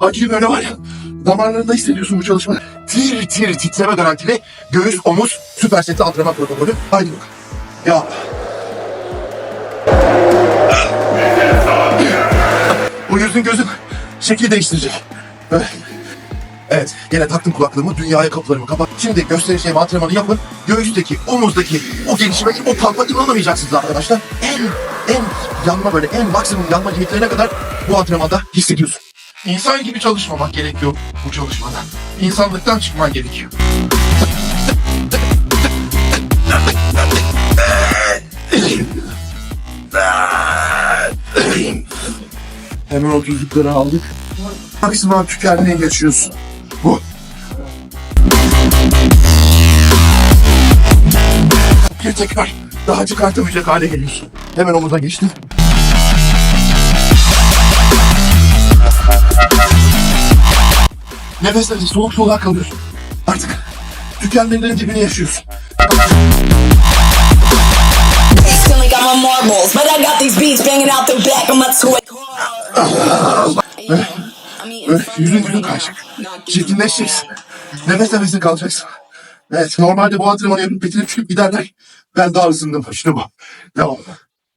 Acıyı böyle var ya damarlarında hissediyorsun bu çalışma. Tir tir titreme garantili göğüs omuz süper seti antrenman protokolü. Haydi bakalım. Ya bu yüzün gözüm şekil değiştirecek. Evet. Evet, yine taktım kulaklığımı, dünyaya kapılarımı kapat. Şimdi göstereceğim antrenmanı yapın. Göğüsteki, omuzdaki o gelişime, o kalpa inanamayacaksınız arkadaşlar. En, en yanma böyle, en maksimum yanma limitlerine kadar bu antrenmanda hissediyorsun. İnsan gibi çalışmamak gerekiyor bu çalışmada. İnsanlıktan çıkman gerekiyor. Hemen o aldık. Maksimum tükenmeye geçiyorsun. Bu. Bir tekrar daha çıkartamayacak hale geliyorsun. Hemen omuza geçtim. Nefeslerin soluk soluğa kalıyorsun. Artık tükenmelerin dibini yaşıyorsun. Böyle yüzün ring. kaçacak. Çirkinleşeceksin. Nefes nefesine kalacaksın. Evet normalde bu antrenmanı yapıp bitirip çıkıp giderler. Ben daha ısındım. İşte bu. Devam.